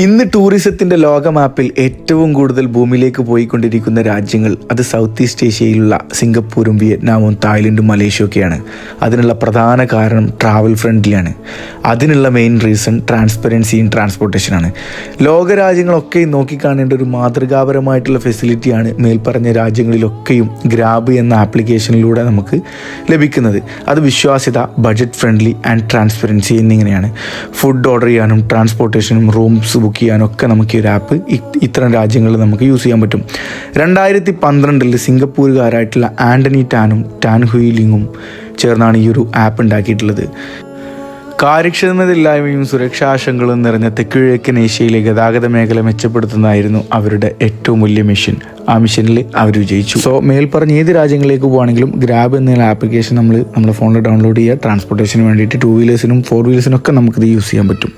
ഇന്ന് ടൂറിസത്തിന്റെ ലോക മാപ്പിൽ ഏറ്റവും കൂടുതൽ ഭൂമിയിലേക്ക് പോയിക്കൊണ്ടിരിക്കുന്ന രാജ്യങ്ങൾ അത് സൗത്ത് ഈസ്റ്റ് ഏഷ്യയിലുള്ള സിംഗപ്പൂരും വിയറ്റ്നാമും തായ്ലൻഡും മലേഷ്യയും ഒക്കെയാണ് അതിനുള്ള പ്രധാന കാരണം ട്രാവൽ ഫ്രണ്ട്ലിയാണ്. അതിനുള്ള മെയിൻ റീസൺ ട്രാൻസ്പെറൻസി ഇൻ ട്രാൻസ്പോർട്ടേഷനാണ്. ലോക രാജ്യങ്ങളൊക്കെ നോക്കിക്കാണേണ്ട ഒരു മാതൃകാപരമായിട്ടുള്ള ഫെസിലിറ്റിയാണ് മേൽപ്പറഞ്ഞ രാജ്യങ്ങളിലൊക്കെയും ഗ്രാബ് എന്ന ആപ്ലിക്കേഷനിലൂടെ നമുക്ക് ലഭിക്കുന്നത്. അത് വിശ്വാസ്യത ബഡ്ജറ്റ് ഫ്രണ്ട്ലി ആൻഡ് ട്രാൻസ്പെറൻസി എന്നിങ്ങനെയാണ്. ഫുഡ് ഓർഡർ ചെയ്യാനും ട്രാൻസ്പോർട്ടേഷനും റൂംസ് ബുക്ക് ചെയ്യാനൊക്കെ നമുക്ക് ഈ ഒരു ആപ്പ് ഇത്തരം രാജ്യങ്ങളിൽ നമുക്ക് യൂസ് ചെയ്യാൻ പറ്റും. രണ്ടായിരത്തി പന്ത്രണ്ടിൽ സിംഗപ്പൂരുകാരായിട്ടുള്ള ആന്റണി ടാനും ടാൻ ഹുയിലിങ്ങും ചേർന്നാണ് ഈ ഒരു ആപ്പ് ഉണ്ടാക്കിയിട്ടുള്ളത്. കാര്യക്ഷമതയില്ലായ്മയും സുരക്ഷാശങ്കകളും നിറഞ്ഞ തെക്കുകിഴക്കൻ ഏഷ്യയിലെ ഗതാഗത മേഖല മെച്ചപ്പെടുത്തുന്നതായിരുന്നു അവരുടെ ഏറ്റവും വലിയ മിഷൻ ആ മിഷനിൽ അവർ വിജയിച്ചു. സോ മേൽപ്പറഞ്ഞ ഏത് രാജ്യങ്ങളിലേക്ക് പോകുകയാണെങ്കിലും ഗ്രാബ് എന്ന ആപ്ലിക്കേഷൻ നമ്മൾ നമ്മുടെ ഫോണിൽ ഡൗൺലോഡ് ചെയ്യുക. ട്രാൻസ്പോർട്ടേഷന് വേണ്ടിയിട്ട് ടു വീലേഴ്സിനും ഫോർ വീലേഴ്സിനും ഒക്കെ നമുക്കിത് യൂസ് ചെയ്യാൻ പറ്റും.